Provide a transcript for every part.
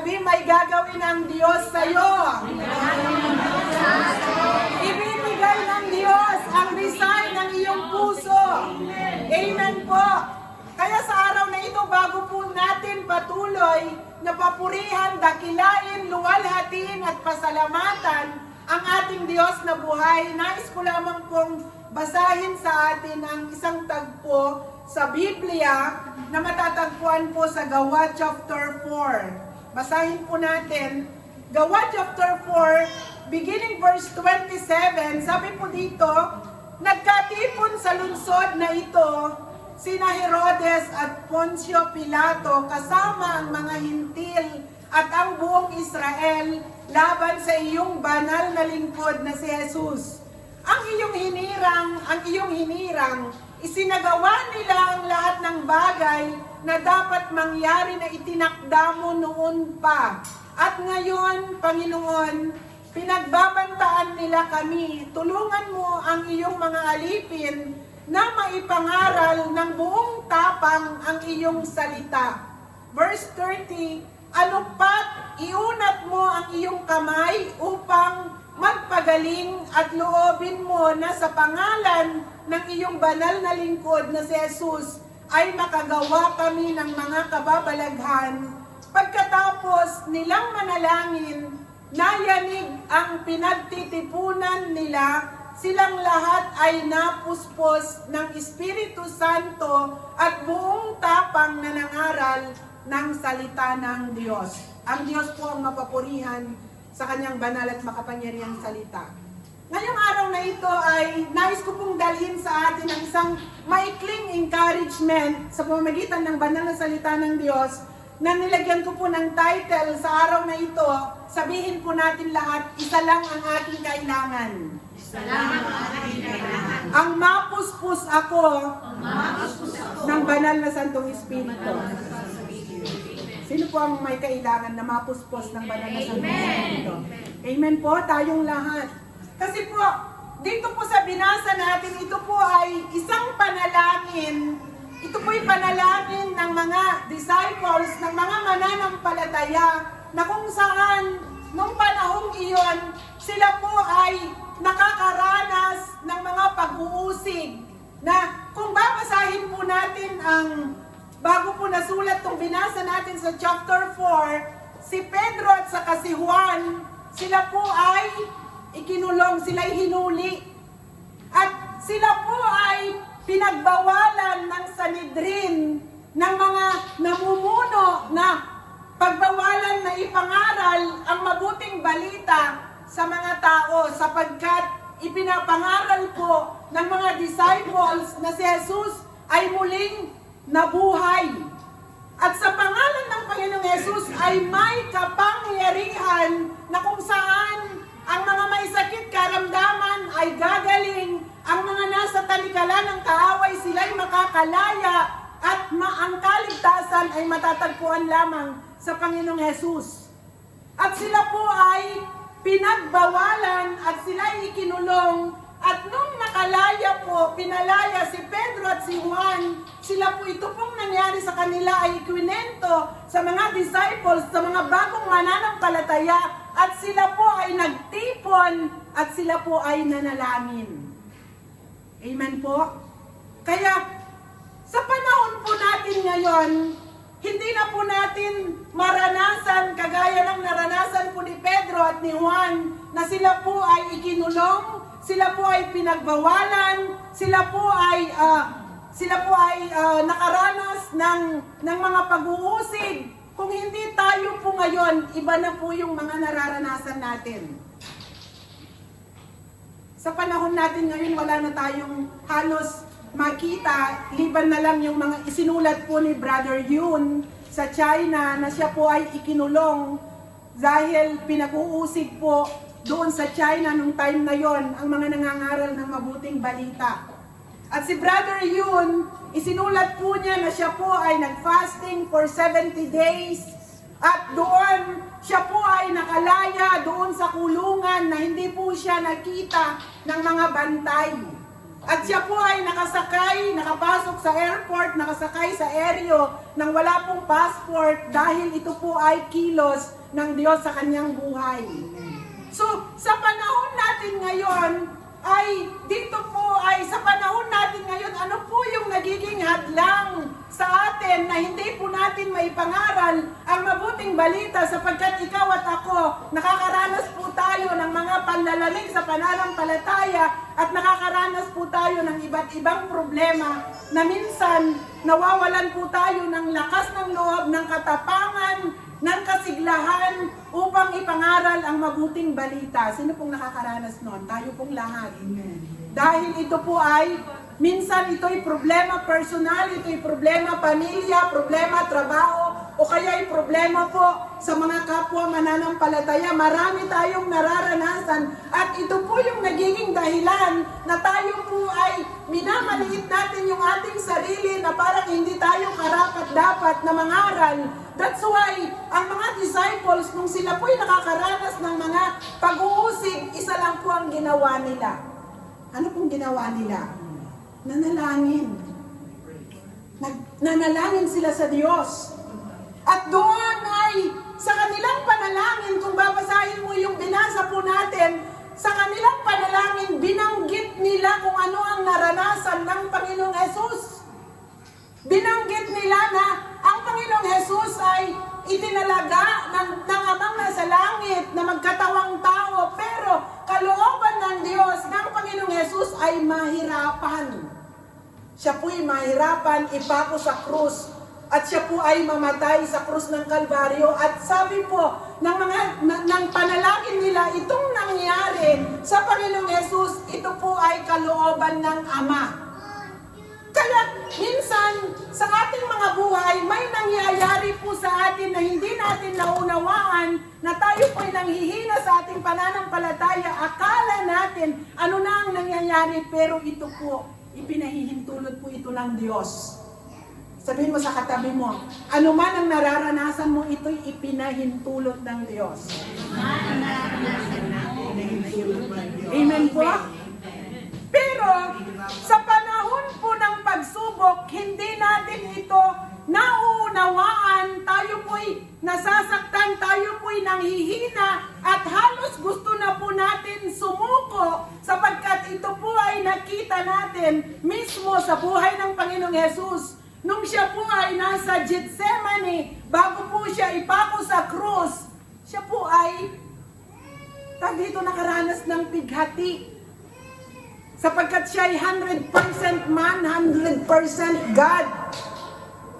Sabi, may gagawin ang Diyos sa'yo. Ibibigay ng Diyos ang design ng iyong puso. Amen po. Kaya sa araw na ito, bago po natin patuloy na papurihan, dakilain, luwalhatiin at pasalamatan ang ating Diyos na buhay, nais ko lamang pong basahin sa atin ang isang tagpo sa Biblia na matatagpuan po sa Gawa chapter 4. Basahin po natin. Gawa chapter 4, beginning verse 27, sabi po dito, Nagkatipon sa lungsod na ito, sina Herodes at Poncio Pilato kasama ang mga hintil at ang buong Israel laban sa iyong banal na lingkod na si Jesus. Ang iyong hinirang, ang iyong hinirang, isinagawa nila ang lahat ng bagay na dapat mangyari na itinakda mo noon pa. At ngayon, Panginoon, pinagbabantaan nila kami. Tulungan mo ang iyong mga alipin na maipangaral ng buong tapang ang iyong salita. Verse 30, Ano pat, iunat mo ang iyong kamay upang magpagaling at loobin mo na sa pangalan ng iyong banal na lingkod na si Jesus ay makagawa kami ng mga kababalaghan. Pagkatapos nilang manalangin, nayanig ang pinagtitipunan nila, silang lahat ay napuspos ng Espiritu Santo at buong tapang na nangaral ng salita ng Diyos. Ang Diyos po ang mapapurihan sa kanyang banal at makapangyarihang salita. Ngayong araw na ito ay nais ko pong dalhin sa atin ang isang maikling encouragement sa pamamagitan ng banal na salita ng Diyos na nilagyan ko po ng title sa araw na ito, sabihin po natin lahat, isa lang ang aking kailangan. Ang mapuspos ako ng banal na Santong Espiritu. Sino po ang may kailangan na mapuspos ng banal na Santong Espiritu? Amen po, tayong lahat. Kasi po, dito po sa binasa natin, ito po ay isang panalangin. Ito po ay panalangin ng mga disciples, ng mga mananampalataya, na kung saan, nung panahong iyon, sila po ay nakakaranas ng mga pag-uusig na kung babasahin po natin ang bago po nasulat tong binasa natin sa chapter 4, si Pedro at saka si Juan, sila po ay ikinulong, sila ay hinuli. At sila po ay pinagbawalan ng Sanedrin ng mga namumuno na pagbawalan na ipangaral ang mabuting balita sa mga tao sapagkat ipinapangaral po ng mga disciples na si Jesus ay muling nabuhay. At sa pangalan ng Panginoong Jesus ay may kapangyarihan na kung saan ang mga may sakit karamdaman ay gagaling, ang mga nasa talikalan ng kaaway sila'y makakalaya at ma ang kaligtasan ay matatagpuan lamang sa Panginoong Jesus. At sila po ay pinagbawalan at sila ay ikinulong at nung nakalaya po, pinalaya si Pedro at si Juan, sila po ito pong nangyari sa kanila ay ikwinento sa mga disciples, sa mga bagong mananampalataya at sila po ay nagtipon at sila po ay nanalangin. Amen po? Kaya sa panahon po natin ngayon, hindi na po natin maranasan kagaya ng naranasan po ni Pedro at ni Juan na sila po ay ikinulong, sila po ay pinagbawalan, sila po ay ah, sila po ay ah, nakaranas ng ng mga pag-uusig. Kung hindi tayo po ngayon, iba na po yung mga nararanasan natin. Sa panahon natin ngayon, wala na tayong halos makita, liban na lang yung mga isinulat po ni Brother Yun sa China na siya po ay ikinulong dahil pinag-uusig po doon sa China nung time na yon ang mga nangangaral ng mabuting balita. At si Brother Yun, isinulat po niya na siya po ay nag-fasting for 70 days at doon siya po ay nakalaya doon sa kulungan na hindi po siya nakita ng mga bantay. At siya po ay nakasakay, nakapasok sa airport, nakasakay sa aereo nang wala pong passport dahil ito po ay kilos ng Diyos sa kanyang buhay. So, sa panahon natin ngayon, ay dito po ay sa panahon natin ngayon, ano po yung nagiging hadlang sa atin na hindi po natin maipangaral ang mabuting balita sapagkat ikaw at ako, nakakaranas po tayo ng mga panlalalig sa pananampalataya at nakakaranas po tayo ng iba't ibang problema na minsan nawawalan po tayo ng lakas ng loob, ng katapangan, ng kasiglahan upang ipangaral ang mabuting balita. Sino pong nakakaranas noon? Tayo pong lahat. Dahil ito po ay, minsan ito'y problema personal, ito'y problema pamilya, problema trabaho, o kaya ay problema po sa mga kapwa mananampalataya. Marami tayong nararanasan at ito po yung nagiging dahilan na tayo po ay minamaliit natin yung ating sarili na parang hindi tayo karapat dapat na mangaral. That's why disciples, nung sila po'y nakakaranas ng mga pag-uusig, isa lang po ang ginawa nila. Ano pong ginawa nila? Nanalangin. Nag, nanalangin sila sa Diyos. At doon ay sa kanilang panalangin, kung babasahin mo yung binasa po natin, sa kanilang panalangin, binanggit nila kung ano ang naranasan ng Panginoong Yesus. Binanggit nila na ang Panginoong Jesus ay itinalaga ng, ng nasa langit na magkatawang tao, pero kalooban ng Diyos ng Panginoong Jesus ay mahirapan. Siya po'y mahirapan ipako sa krus at siya po ay mamatay sa krus ng Kalbaryo at sabi po ng mga na- ng panalangin nila itong nangyari sa Panginoong Yesus ito po ay kalooban ng Ama. Kaya minsan sa ating mga buhay may nangyayari po sa atin na hindi natin naunawaan na tayo po ay nanghihina sa ating pananampalataya. Akala natin ano na ang nangyayari pero ito po ipinahihintulot po ito ng Diyos. Sabihin mo sa katabi mo, ano man ang nararanasan mo, ito'y ipinahintulot ng Diyos. Amen po? Pero sa panahon po ng pagsubok, hindi natin ito nauunawaan. Tayo po'y nasasaktan, tayo po'y nanghihina at halos gusto na po natin sumuko sapagkat ito po ay nakita natin mismo sa buhay ng Panginoong Yesus. Nung siya po ay nasa Gethsemane, bago po siya ipako sa krus, siya po ay tag dito nakaranas ng pighati sapagkat siya ay 100% man, 100% God.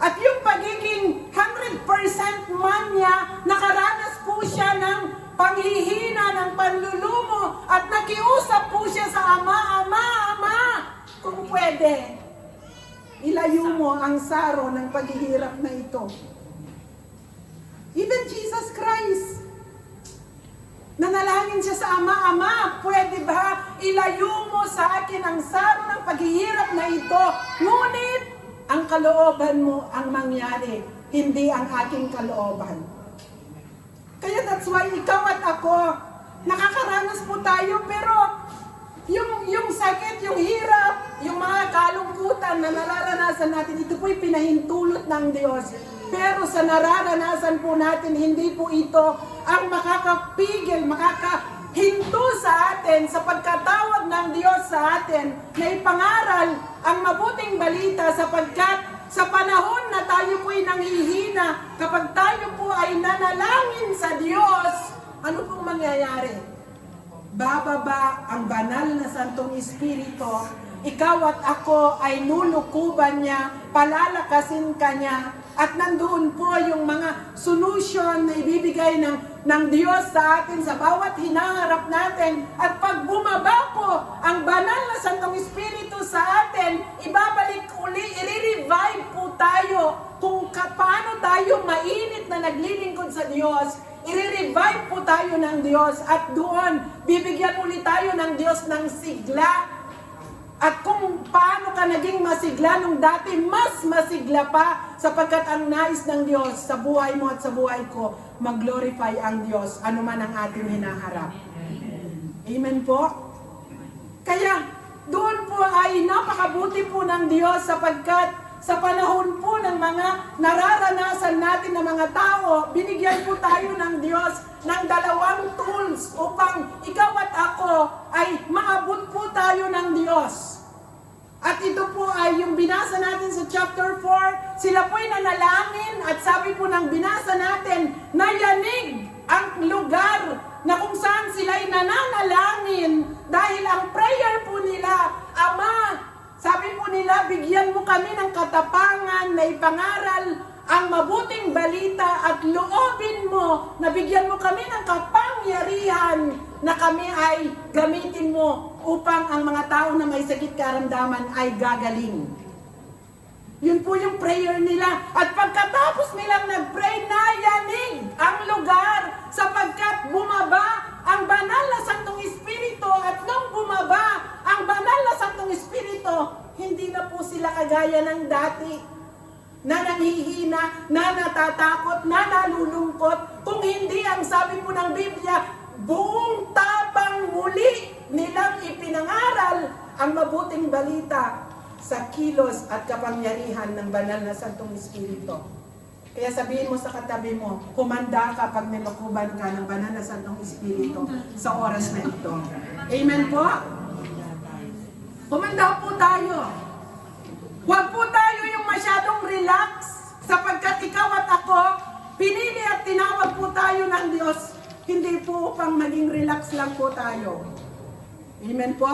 At yung pagiging 100% man niya, nakaranas po siya ng panghihina, ng panlulumo, at nakiusap po siya sa Ama, Ama, Ama, kung pwede, ilayo mo ang saro ng paghihirap na ito. Even Jesus Christ, Nanalangin siya sa Ama, Ama, pwede ba ilayo mo sa akin ang saro ng paghihirap na ito? Ngunit, ang kalooban mo ang mangyari, hindi ang aking kalooban. Kaya that's why ikaw at ako, nakakaranas po tayo, pero yung, yung sakit, yung hirap, yung mga kalungkutan na nararanasan natin, ito po'y pinahintulot ng Diyos. Pero sa nararanasan po natin, hindi po ito ang makakapigil, makakahinto sa atin sa pagkatawag ng Diyos sa atin na ipangaral ang mabuting balita sapagkat sa panahon na tayo po'y nanghihina, kapag tayo po ay nanalangin sa Diyos, ano pong mangyayari? bababa ang banal na Santong Espiritu, ikaw at ako ay nulukuban niya, palalakasin ka niya, at nandoon po yung mga solution na ibibigay ng, ng Diyos sa atin sa bawat hinaharap natin. At pag bumaba po ang banal na Santong Espiritu sa atin, ibabalik uli, i-revive po tayo kung paano tayo mainit na naglilingkod sa Diyos i-revive po tayo ng Diyos at doon bibigyan ulit tayo ng Diyos ng sigla. At kung paano ka naging masigla nung dati, mas masigla pa sapagkat ang nais ng Diyos sa buhay mo at sa buhay ko, mag-glorify ang Diyos, ano man ang ating hinaharap. Amen po? Kaya, doon po ay napakabuti po ng Diyos sapagkat sa panahon po ng mga nararanasan natin ng mga tao, binigyan po tayo ng Diyos ng dalawang tools upang ikaw at ako ay maabot po tayo ng Diyos. At ito po ay yung binasa natin sa chapter 4. Sila po ay nanalangin at sabi po ng binasa natin, nayanig ang lugar na kung saan sila ay nananalangin dahil ang prayer po nila, nila, bigyan mo kami ng katapangan na ipangaral ang mabuting balita at loobin mo na bigyan mo kami ng kapangyarihan na kami ay gamitin mo upang ang mga tao na may sakit karamdaman ay gagaling. Yun po yung prayer nila. At pagkatapos nilang nag-pray, nayanig ang lugar sapagkat bumaba ang banal na Santong Espiritu at nung bumaba ang banal na Santong Espiritu, hindi na po sila kagaya ng dati na nanghihina, na natatakot, na nalulungkot. Kung hindi ang sabi po ng Biblia, buong tapang muli nilang ipinangaral ang mabuting balita sa kilos at kapangyarihan ng banal na Santong Espiritu. Kaya sabihin mo sa katabi mo, kumanda ka pag nilukuban ka ng banal na Santong Espiritu sa oras na ito. Amen po? Kumanda po tayo. Huwag po tayo yung masyadong relax sapagkat ikaw at ako, pinili at tinawag po tayo ng Diyos, hindi po upang maging relax lang po tayo. Amen po?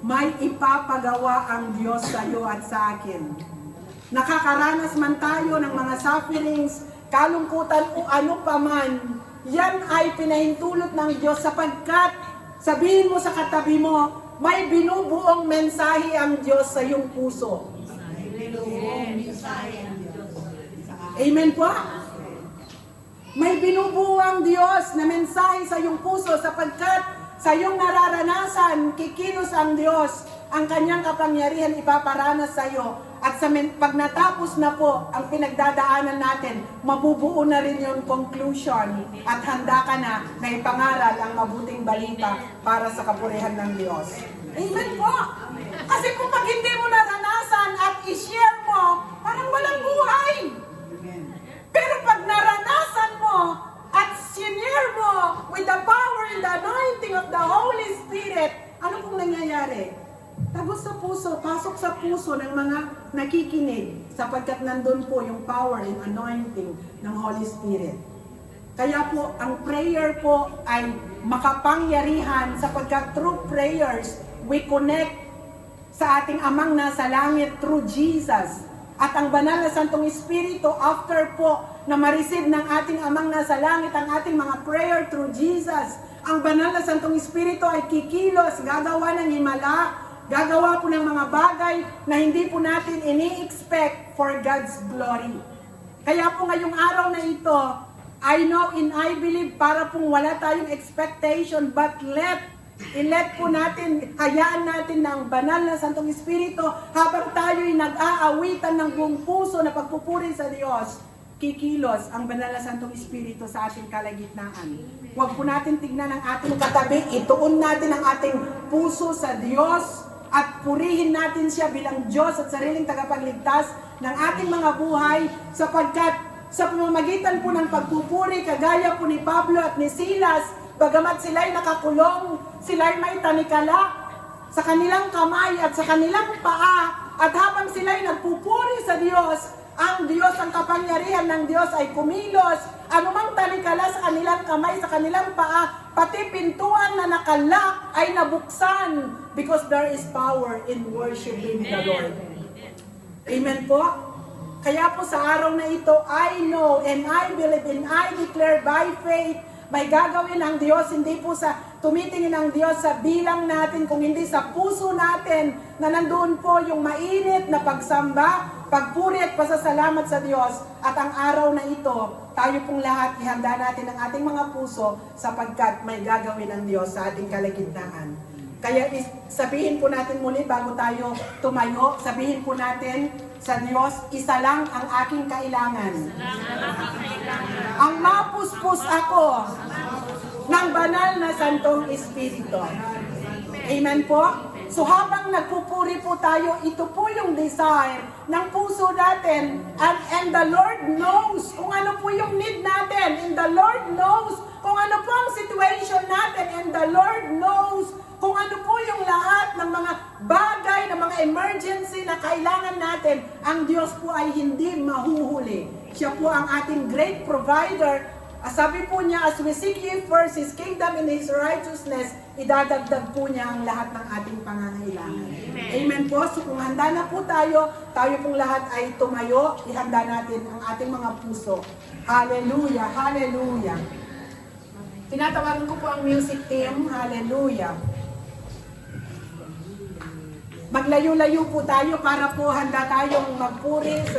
May ipapagawa ang Diyos sa iyo at sa akin. Nakakaranas man tayo ng mga sufferings, kalungkutan o ano paman, yan ay pinahintulot ng Diyos sapagkat sabihin mo sa katabi mo, may binubuong mensahe ang Diyos sa iyong puso. Amen po? May binubuo ang Diyos na mensahe sa iyong puso sapagkat sa iyong nararanasan, kikilos ang Diyos ang kanyang kapangyarihan ipaparanas sa iyo. At sa pag natapos na po ang pinagdadaanan natin, mabubuo na rin yung conclusion at handa ka na na ipangaral ang mabuting balita para sa kapurihan ng Diyos. Amen po! Kasi kung pag hindi mo naranasan at parang walang buhay. Pero pag naranasan mo at sinare mo with the power and the anointing of the Holy Spirit, ano pong nangyayari? Tagos sa puso, pasok sa puso ng mga nakikinig sapagkat nandun po yung power and anointing ng Holy Spirit. Kaya po, ang prayer po ay makapangyarihan sapagkat through prayers, we connect sa ating amang nasa langit through Jesus. At ang banal na Santong Espiritu, after po na ma-receive ng ating amang nasa langit ang ating mga prayer through Jesus, ang banal na Santong Espiritu ay kikilos, gagawa ng himala, gagawa po ng mga bagay na hindi po natin ini-expect for God's glory. Kaya po ngayong araw na ito, I know and I believe para pong wala tayong expectation but let I-let po natin, hayaan natin na ang banal na Santong Espiritu habang tayo'y nag-aawitan ng buong puso na pagpupuri sa Diyos, kikilos ang banal na Santong Espiritu sa ating kalagitnaan. Huwag po natin tignan ang ating katabi, ituon natin ang ating puso sa Diyos at purihin natin siya bilang Diyos at sariling tagapagligtas ng ating mga buhay sapagkat sa pamamagitan po ng pagpupuri, kagaya po ni Pablo at ni Silas, Bagamat sila'y nakakulong, sila'y may tanikala sa kanilang kamay at sa kanilang paa, at habang sila'y nagpupuri sa Diyos, ang Diyos, ang kapangyarihan ng Diyos ay kumilos, anumang tanikala sa kanilang kamay, sa kanilang paa, pati pintuan na nakalak ay nabuksan because there is power in worshiping the Lord. Amen po? Kaya po sa araw na ito, I know and I believe and I declare by faith may gagawin ang Diyos, hindi po sa tumitingin ang Diyos sa bilang natin, kung hindi sa puso natin na nandoon po yung mainit na pagsamba, pagpuri at pasasalamat sa Diyos. At ang araw na ito, tayo pong lahat ihanda natin ang ating mga puso sapagkat may gagawin ang Diyos sa ating kalagitnaan. Kaya sabihin po natin muli bago tayo tumayo, sabihin po natin sa Diyos, isa lang ang aking kailangan. Ang mapuspos ako ng banal na Santong Espiritu. Amen po? So habang nagpupuri po tayo, ito po yung desire ng puso natin. And, and the Lord knows kung ano po yung need natin. And the Lord knows kung ano po ang situation natin. And the Lord knows kung ano po yung lahat ng mga bagay, ng mga emergency na kailangan natin. Ang Diyos po ay hindi mahuhuli. Siya po ang ating great provider. Ah, Sabi po niya, as we seek ye first His kingdom and His righteousness, idadagdag po niya ang lahat ng ating pangangailangan. Amen. po. So kung handa na po tayo, tayo pong lahat ay tumayo, ihanda natin ang ating mga puso. Hallelujah, hallelujah. Tinatawagan ko po ang music team, hallelujah. Maglayo-layo po tayo para po handa tayong magpuri sa